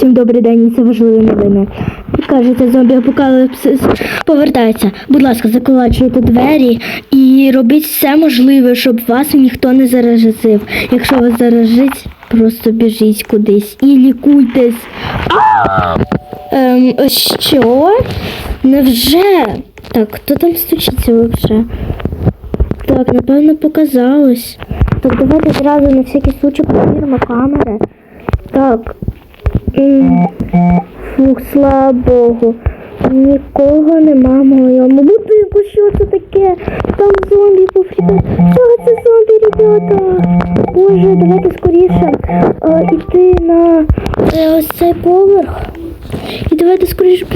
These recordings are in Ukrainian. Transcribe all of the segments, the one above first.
Всім добрий день, це важливі новини. Ви кажете, зомбі апокаліпсис повертається. Будь ласка, заколачуйте двері і робіть все можливе, щоб вас ніхто не заразив. Якщо вас заражить, просто біжіть кудись і лікуйтесь. Ем, що? Невже? Так, хто там стучиться взагалі? Так, напевно, показалось. Так, давайте зразу на всякий случай перевіримо камери. Так. Фух, слава Богу. Нікого нема в моєму будинку. Що це таке? Там зомбі поврібати. Що це зомбі, ребята? Боже, давайте скоріше е, йти на е, ось цей поверх. І давайте скоріше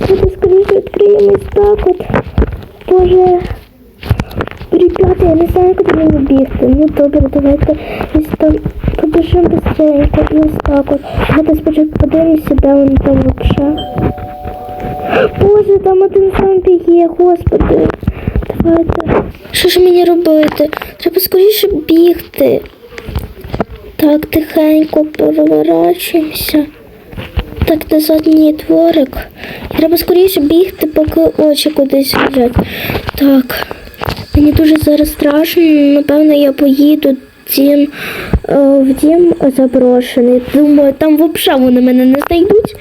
давайте скоріше відкриємось так от. Боже. Ребята, я не знаю, куди мені бігти. Ну добре, давайте ось там побіжимо быстренько і ось так от. Давайте спочатку подивимося, де вони там вообще. Боже, там один зомбі є, господи. Давайте. Що ж мені робити? Треба скоріше бігти. Так, тихенько переворачуємося. Так, де задній дворик. Треба скоріше бігти, поки очі кудись лежать. Так. Мені дуже зараз страшно. Напевно, я поїду дім, е, в дім заброшений. Думаю, там взагалі вони мене не знайдуть.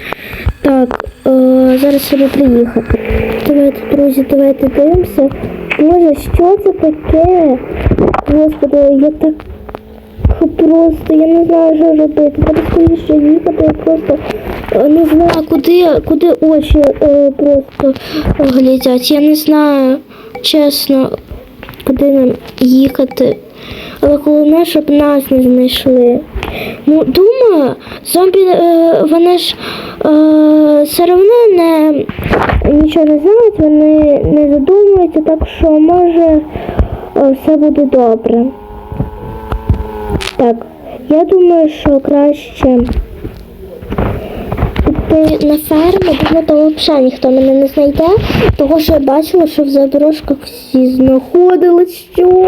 Так, е, зараз треба приїхати. Давайте, друзі, давайте дивимося. Боже, що це таке? Господи, я так просто, я не знаю, що робити. Треба скоріше їхати, я просто е, не знаю, куди, куди очі просто глядять. Я не знаю, чесно, куди нам їхати. Але головне, щоб нас не знайшли. Ну, думаю, зомбі, е, вони ж е, все одно не, нічого не знають, вони не задумуються, так що може е, все буде добре. Так, я думаю, що краще піти на ферму, тому там взагалі ніхто мене не знайде, того що я бачила, що в заброшках всі знаходились. Що?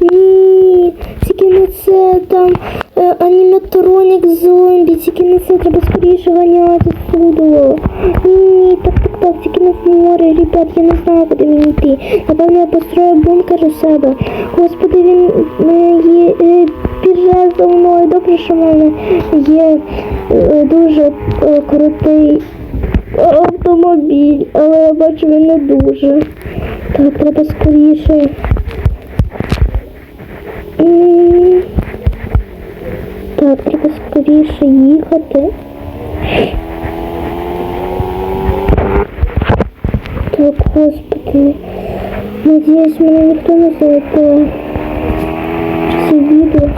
Ні, тільки не це там е, аніматронік зомбі, тільки не це треба скоріше ганяти суду. Ні, так, так, так, тільки не в море, ребят, я не знаю, куди мені йти. Напевно, я построю бункер у себе. Господи, він е, є, е, біже за мною. Добре, що в мене є е, дуже е, крутий автомобіль, але я бачу він не дуже. Так, треба скоріше. Так, треба скоріше їхати. Так, господи. Надіюсь, мене ніхто не зайде. Це відео.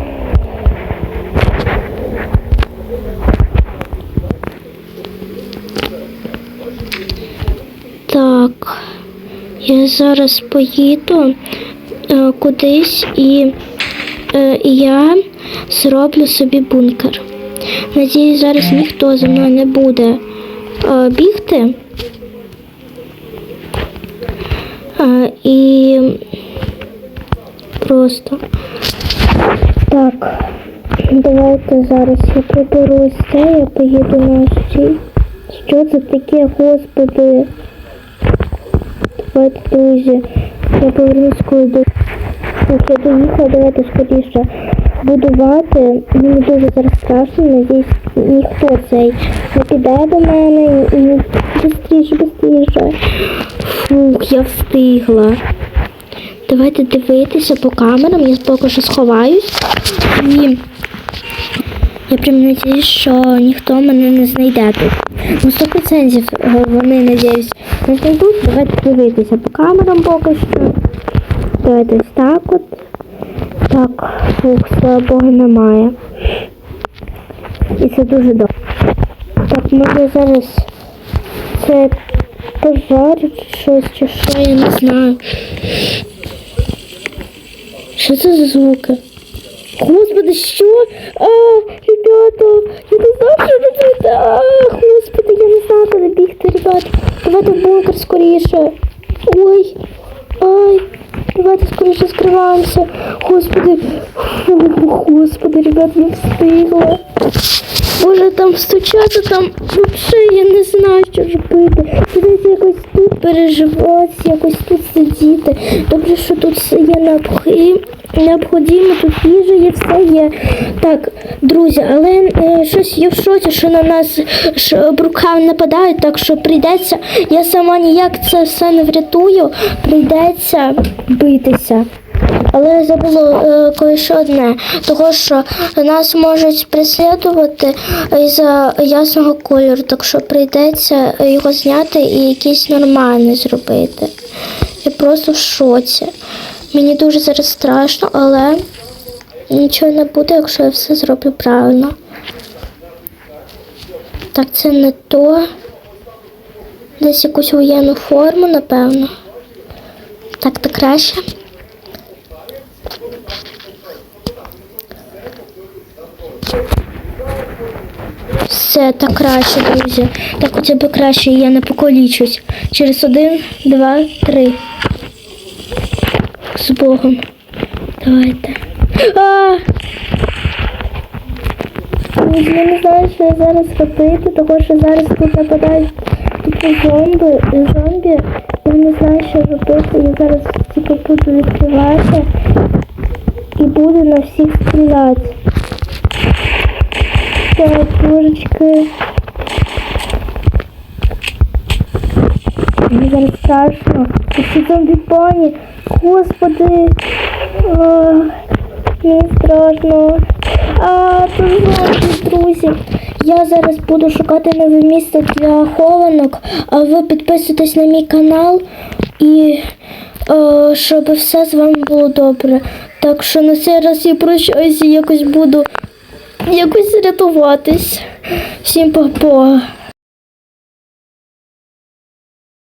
Так, я зараз поїду е, кудись і е, я зроблю собі бункер. Надіюсь, зараз ніхто за мною не буде е, бігти. І просто так. Давайте зараз я приберусь це, я поїду на ось. Що це таке, господи? Давайте, друзі, я повернусь коли до я доїхала, давайте скоріше будувати. Мені дуже зараз страшно, надіюсь, ніхто цей не піде до мене і швидше, швидше. Фух, я встигла. Давайте дивитися по камерам, я поки що сховаюсь. І я прям надіюсь, що ніхто мене не знайде тут. Ну, 100% е, вони, надіюсь, не знайдуть. Давайте дивитися по камерам поки що. Давайте ось так от. Так, фух, слава Богу, немає. І це дуже добре. Так, може зараз це пожарить щось чи що, я не знаю. Що це за звуки? Господи, що? А, ребята, я не знаю, що робити. А, господи, я не знаю, куди бігти, ребята. Давайте в бункер скоріше. Ой, ай, давайте скоріше скриваємося. Господи, господи, ребят, не встигла. Боже, там стучати там взагалі я не знаю, що робити. Кудись якось тут переживати, якось тут сидіти. Добре, що тут все є необхідно. Тут їжа є, все є. Так, друзі, але е, щось я в шоці, що на нас ж брукав нападають, так що прийдеться, я сама ніяк це все не врятую, прийдеться битися. Але забула е, кое-що одне, того що нас можуть преслідувати із-за ясного кольору, так що прийдеться його зняти і якийсь нормальний зробити. Я просто в шоці. Мені дуже зараз страшно, але нічого не буде, якщо я все зроблю правильно. Так, це не то. Десь якусь воєнну форму, напевно. Так, то краще. Все так краще, друзі. Так хоча б краще, я не поколічусь. Через один, два, три. З Богом. Давайте. А! Я не знаю, що я зараз робити, тому що зараз тут нападають типу зомби, і зомбі. Я не знаю, що робити. Я зараз типу буду відкривати і буду на всіх стріляти. Трошечки. Мені зараз страшно. Ці зомбі пані. Господи. Мені страшно. А, зомбі, друзі. Я зараз буду шукати нове місце для хованок, а ви підписуйтесь на мій канал і е, щоб все з вами було добре. Так що на цей раз я прощаюся, якось буду якось рятуватись. Всім па-па.